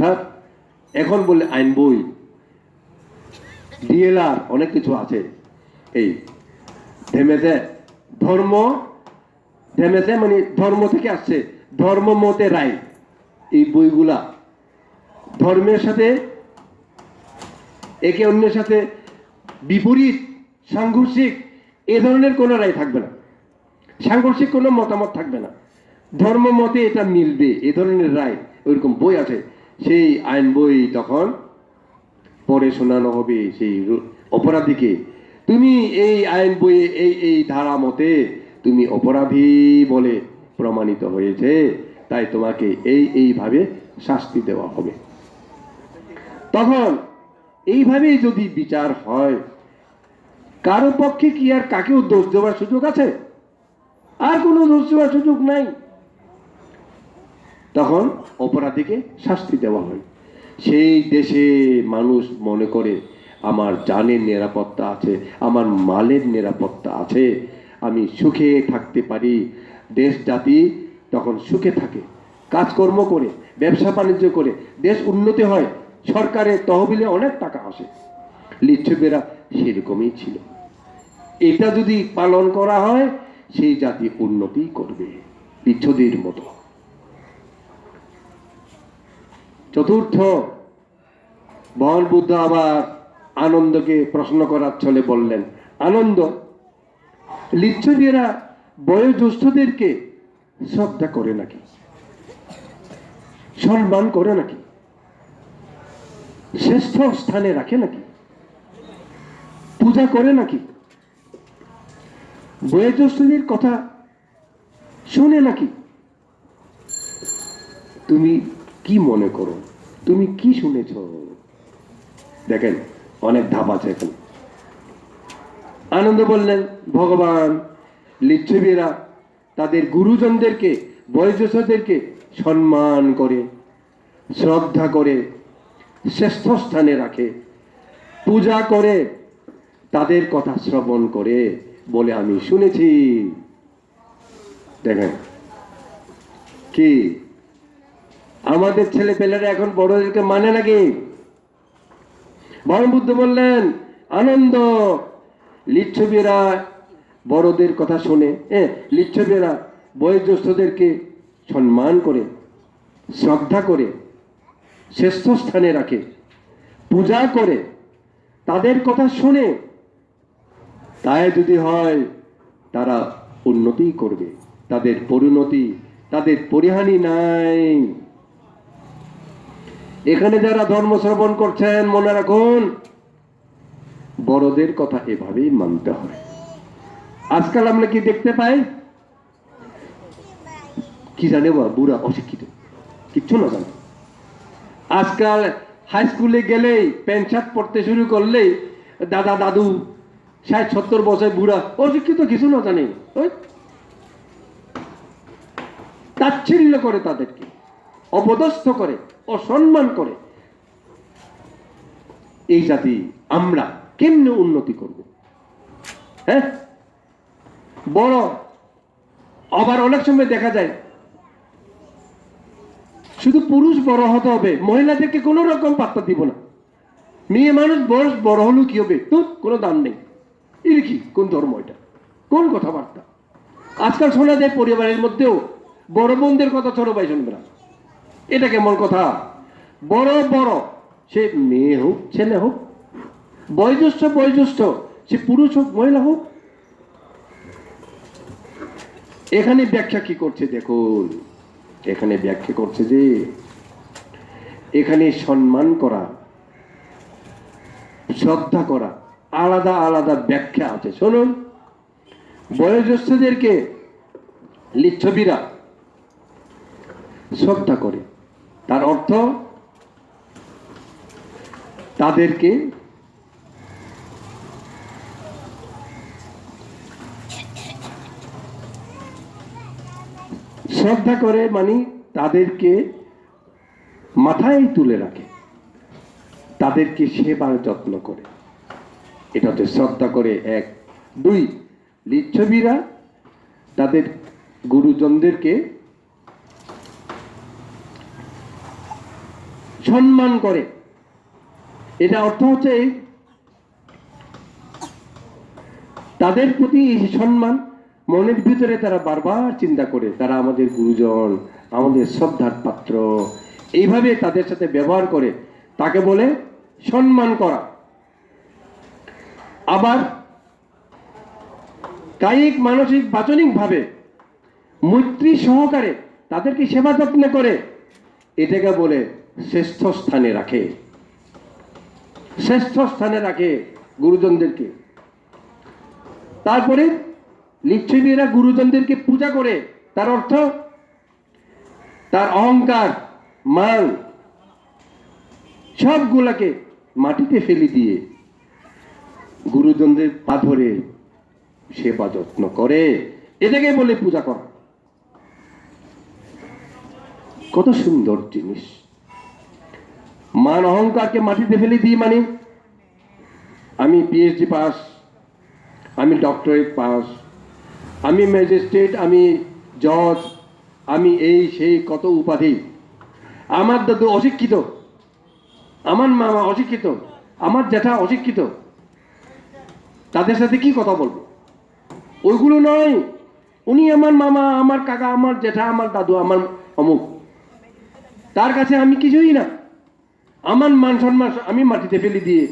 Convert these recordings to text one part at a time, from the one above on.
অর্থাৎ এখন বললে আইন বই, ডিএলআর, অনেক কিছু আছে। এই থেমেছে ধর্ম থেমেছে মানে ধর্ম থেকে আসছে, ধর্ম, মতে, রায়। এই বইগুলা ধর্মের সাথে, একে অন্যের সাথে বিপরীত, সাংঘর্ষিক, এ ধরনের কোনো রায় থাকবে না। সাংঘর্ষিক কোনো মতামত থাকবে না। ধর্ম, মতে এটা মিলবে, এ ধরনের রায়, ওইরকম বই আছে। সেই আইন বই তখন পরে শোনানো হবে সেই অপরাধীকে। তুমি এই আইন বইয়ে এই এই ধারা মতে তুমি অপরাধী বলে প্রমাণিত হয়েছে, তাই তোমাকে এই, এইভাবে শাস্তি দেওয়া হবে। তখন এইভাবেই যদি বিচার হয়, কারও পক্ষে কি আর কাকেও দোষ দেওয়ার সুযোগ আছে? আর কোনো দোষ দেওয়ার সুযোগ নাই। তখন অপরাধীকে শাস্তি দেওয়া হয়। সেই দেশে মানুষ মনে করে, আমার জানের নিরাপত্তা আছে, আমার মালের নিরাপত্তা আছে, আমি সুখে থাকতে পারি। দেশ জাতি তখন সুখে থাকে, কাজকর্ম করে, ব্যবসা বাণিজ্য করে, দেশ উন্নতি হয়, সরকারের তহবিলে অনেক টাকা আসে। লিচ্ছবেরা সেরকমই ছিল। এটা যদি পালন করা হয়, সেই জাতি উন্নতি করবে, লিচ্ছদের মতো। চতুর্থ ভগবান বুদ্ধ আবার আনন্দকে প্রশ্ন করার ছলে বললেন, আনন্দ, লিচ্ছবীরা বয়োজ্যেষ্ঠদেরকে শ্রদ্ধা করে নাকি? সম্মান করে নাকি? শ্রেষ্ঠ স্থানে রাখে নাকি? পূজা করে নাকি? বয়োজ্যেষ্ঠদের কথা শুনে নাকি? তুমি কি মনে করো? তুমি কি শুনেছ? দেখেন, অনেক ধাপ আছে এখানে। আনন্দ বললেন, ভগবান, লিচ্ছবীরা তাদের গুরুজনদেরকে, বয়োজ্যেষ্ঠদেরকে সম্মান করে, শ্রদ্ধা করে, শ্রেষ্ঠ স্থানে রাখে, পূজা করে, তাদের কথা শ্রবণ করে বলে আমি শুনেছি। দেখেন, কি আমাদের ছেলে পেলেরা এখন বড়দেরকে মানে নাকি? বরং বুদ্ধ বললেন, আনন্দ। লিচ্ছবীরা বড়দের কথা শোনে। হ্যাঁ লিচ্ছবীরা বয়োজ্যেষ্ঠদেরকে সম্মান করে, শ্রদ্ধা করে শ্রেষ্ঠ স্থানে রাখে, পূজা করে, তাদের কথা শোনে। তাই যদি হয়, তারা উন্নতি করবে। তাদের পরিণতি, তাদের পরিহানি নাই। এখানে যারা ধর্ম শ্রবণ করছেন, মনে রাখুন, বড়দের কথা এভাবেই মানতে হয় আজকাল আমরা কি দেখতে পাই? কি জানে বা বুড়া অশিক্ষিত। কিচ্ছু না জানে। আজকাল হাই স্কুলে গেলেই প্যান্ট শার্ট পড়তে শুরু করলেই, দাদা, দাদু, ষাট, সত্তর বছর বুড়া, অশিক্ষিত কিছু না জানে। ওই তাচ্ছিল্য করে তাদেরকে, অপদস্থ করে। অসম্মান করে। এই জাতি আমরা কেমনে উন্নতি করব? হ্যাঁ? বড়, আবার অনেক সময় দেখা যায়, শুধু পুরুষ বড় হতে হবে, মহিলাদেরকে কোনো রকম পাত্তা দিব না। মেয়ে মানুষ বয়স বড় হলেও কি হবে? তো কোনো দাম নেই। এর কি কোন ধর্ম এটা? কোন কথাবার্তা? আজকাল শোনা যায় পরিবারের মধ্যেও বড় বোনদের কথা ছোট ভাই শুনবে না। এটা কেমন কথা? বড় বড়। সে মেয়ে হোক, ছেলে হোক, বয়োজ্যেষ্ঠ বয়োজ্যেষ্ঠ, সে পুরুষ হোক, মহিলা হোক, এখানে ব্যাখ্যা কি করছে দেখুন। এখানে ব্যাখ্যা করছে যে, এখানে সম্মান করা, শ্রদ্ধা করা, আলাদা আলাদা ব্যাখ্যা আছে। শুনুন, বয়োজ্যেষ্ঠদেরকে লিচ্ছবীরা শ্রদ্ধা করে তার অর্থ তাদেরকে শ্রদ্ধা করে মানে তাদেরকে মাথায় তুলে রাখে। তাদেরকে সেবার যত্ন করে। এটা হচ্ছে শ্রদ্ধা করে এক। দুই, লিচ্ছবিরা তাদের গুরুজনদেরকে সম্মান করে। এটা অর্থ হচ্ছে তাদের প্রতি সম্মান মনের ভিতরে তারা বারবার চিন্তা করে, তারা আমাদের গুরুজন, আমাদের শ্রদ্ধার পাত্র, এইভাবে তাদের সাথে ব্যবহার করে তাকে বলে সম্মান করা। আবার কায়িক মানসিক বাচনিক ভাবে মৈত্রী সহকারে তাদেরকে সেবা যত্ন করে, এটাকে বলে শ্রেষ্ঠ স্থানে রাখে। শ্রেষ্ঠ স্থানে রাখে গুরুজনদেরকে। তারপরে লিচ্ছবীরা গুরুজনদেরকে পূজা করে, তার অর্থ তার অহংকার মান সবগুলাকে মাটিতে ফেলে দিয়ে গুরুজনদের পা ধরে সেবা যত্ন করে। এটাকে বলে পূজা করা। কত সুন্দর জিনিস। মান অহংকারকে মাটিতে ফেলে দিই মানে? আমি পিএইচডি পাস আমি ডক্টরেট পাস আমি ম্যাজিস্ট্রেট আমি জজ আমি এই সেই কত উপাধি। আমার দাদু অশিক্ষিত, আমার মামা অশিক্ষিত, আমার জ্যাঠা অশিক্ষিত। তাদের সাথে কি কথা বলব? ওইগুলো নয়। উনি আমার মামা, আমার কাকা, আমার জ্যাঠা, আমার দাদু, আমার অমুক। তার কাছে আমি কিছুই না। আমার মান সম্মান আমি মাটিতে ফেলে দিয়ে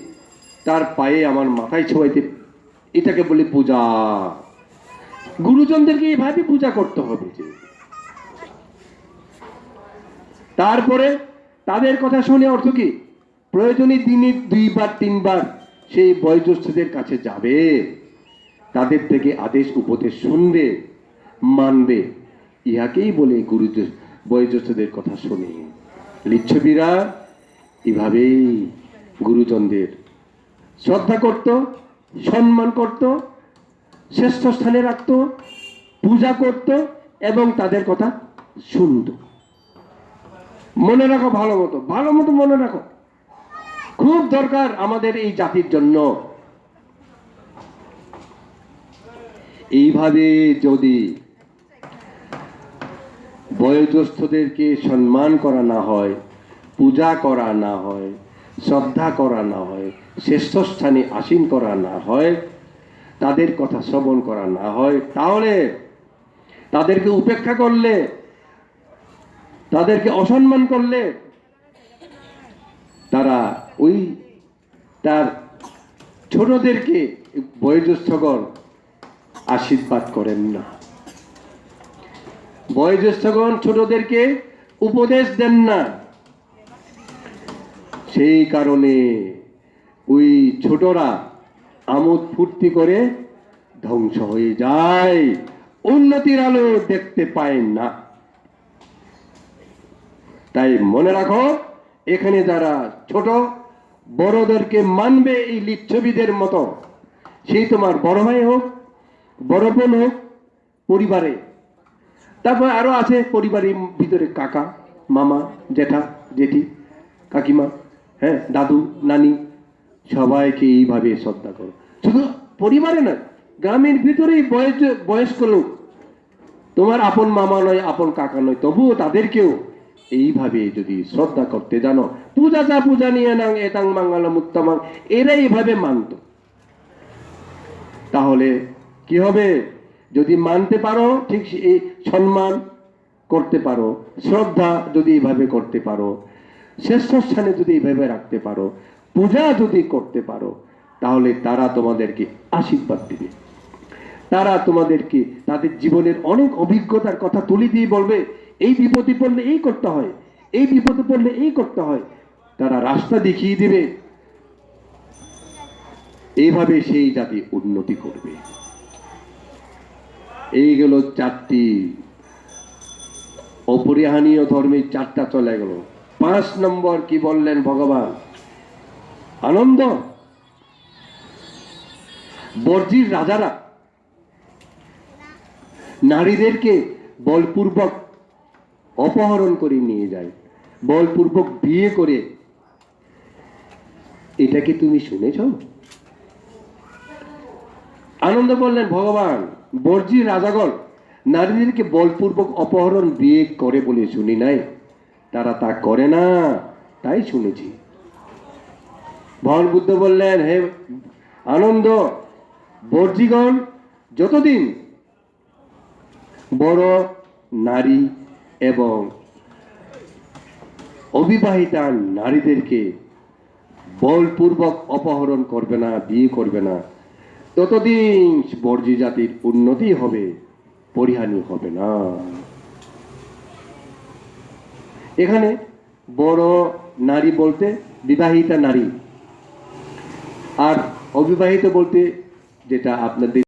তার পায়ে আমার মাথায় ছোঁয়াইতে এটাকে বলে পূজা। গুরুজনদেরকে এইভাবে পূজা করতে হবে যে। তারপরে তাদের কথা শুনে অর্থ কি? প্রয়োজনে দিনে দুইবার, তিনবার সেই বয়োজ্যেষ্ঠদের কাছে যাবে। তাদের থেকে আদেশ, উপদেশ শুনবে, মানবে। ইহাকেই বলে গুরু বয়োজ্যেষ্ঠদের কথা শুনে। লিচ্ছবীরা এভাবেই গুরুজনদের শ্রদ্ধা করত, সম্মান করত, শ্রেষ্ঠ স্থানে রাখত, পূজা করত এবং তাদের কথা শুনত। মনে রাখো ভালো মতো ভালো মতো মনে রাখো। খুব দরকার আমাদের এই জাতির জন্য। এইভাবে যদি বয়োজ্যেষ্ঠদেরকে সম্মান করা না হয় পূজা করা না হয়, শ্রদ্ধা করা না হয় শ্রেষ্ঠ স্থানে আসীন করা না হয়, তাদের কথা শ্রবণ করা না হয়, তাহলে তাদেরকে উপেক্ষা করলে, তাদেরকে অসম্মান করলে, তারা ওই তার ছোটদেরকে বয়োজ্যেষ্ঠগণ আশীর্বাদ করেন না। বয়োজ্যেষ্ঠগণ ছোটদেরকে উপদেশ দেন না। সেই কারণে ওই ছোটরা আমোদ ফুর্তি করে ধ্বংস হয়ে যায়। উন্নতির আলো দেখতে পায় না। তাই মনে রাখো, এখানে যারা ছোট, বড়দেরকে মানবে এই লিচ্ছবিদের মতো, সেই তোমার বড় ভাই হোক, বড় বোন হোক, পরিবারে। তারপর আরও আছে পরিবারের ভিতরে কাকা, মামা, জেঠা, জেঠি, কাকিমা। হ্যাঁ দাদু, নানি, সবাইকে এইভাবে শ্রদ্ধা করো। শুধু পরিবারে না গ্রামের ভিতরেই বয়স, বয়স্ক লোক, তোমার আপন মামা নয়, আপন কাকা নয়, তবুও তাদেরকেও এইভাবে যদি শ্রদ্ধা করতে জানো, পূজা যা পূজা নিয়ে নাং, এতাং মাঙ্গালাম উত্তমাং এরা এইভাবে মানত। তাহলে কি হবে? যদি মানতে পারো, ঠিক সম্মান করতে পারো, শ্রদ্ধা যদি এইভাবে করতে পারো শ্রেষ্ঠ স্থানে যদি এইভাবে রাখতে পারো, পূজা যদি করতে পারো, তাহলে তারা তোমাদেরকে আশীর্বাদ দিবে। তারা তোমাদেরকে তাদের জীবনের অনেক অভিজ্ঞতার কথা তুলে দিয়ে বলবে, এই বিপদে পড়লে এই করতে হয়, এই বিপদে পড়লে এই করতে হয়। তারা রাস্তা দেখিয়ে দেবে। এইভাবে সেই জাতি উন্নতি করবে। এই গেল চারটি অপরিহানীয় ধর্মের চারটা চলে গেল। পাঁচ নম্বর কি বললেন ভগবান? আনন্দ? বর্জির রাজারা? নারীদেরকে বলপূর্বক অপহরণ করে নিয়ে যায়, বলপূর্বক বিয়ে করে। এটা কি তুমি শুনেছ? আনন্দ বললেন, ভগবান বর্জি রাজাগণ নারীদেরকে বলপূর্বক অপহরণ বিয়ে করে বলে শুনি নাই। তারা তা করে না, তাই শুনেছি। ভগবান বুদ্ধ বললেন, হে আনন্দ, বর্জিগণ, যতদিন বড় নারী এবং অবিবাহিতা নারীদেরকে বলপূর্বক অপহরণ করবে না, বিয়ে করবে না, ততদিন বর্জি জাতির উন্নতি হবে, পরিহানি হবে না। এখানে বড় নারী বলতে বিবাহিতা নারী। আর অবিবাহিত বলতে যেটা আপনাদের